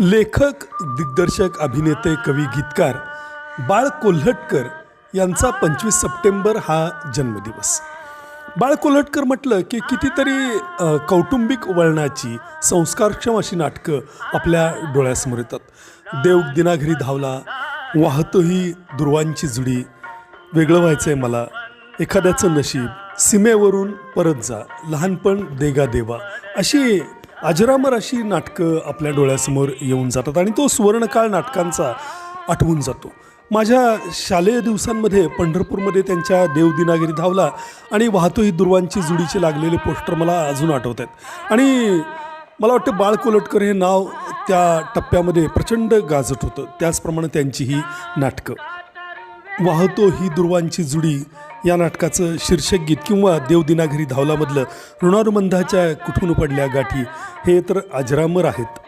लेखक दिग्दर्शक अभिनेते कवी गीतकार बाळ कोल्हटकर यांचा पंचवीस सप्टेंबर हा जन्मदिवस. बाळ कोल्हटकर म्हटलं की कितीतरी कौटुंबिक वळणाची संस्कारक्षम अशी नाटकं आपल्या डोळ्यासमोर येतात. देव दिनाघरी धावला वाहतोही दुर्वांची जुडी वेगळं व्हायचं आहे मला एखाद्याचं नशीब सीमेवरून परत जा लहानपण देगा देवा अशी अजरामर अशी नाटकं आपल्या डोळ्यासमोर येऊन जातात आणि तो सुवर्णकाळ नाटकांचा आठवून जातो. माझ्या शालेय दिवसांमध्ये पंढरपूरमध्ये त्यांच्या देवदिनागिरी धावला आणि वाहतोही दुर्वांची जुडीचे लागलेले पोस्टर मला अजून आठवत आहेत. आणि मला वाटतं बाळ कोलटकर हे नाव त्या टप्प्यामध्ये प्रचंड गाजत होतं. त्याचप्रमाणे त्यांची ही नाटकं. वाहतो ही दुर्वांची जुडी. या नाटकाचं शीर्षक गीत किंवा देवदिनाघरी धावलामधलं ऋणानुबंधाच्या कुठून पडल्या गाठी हे तर अजरामर आहेत.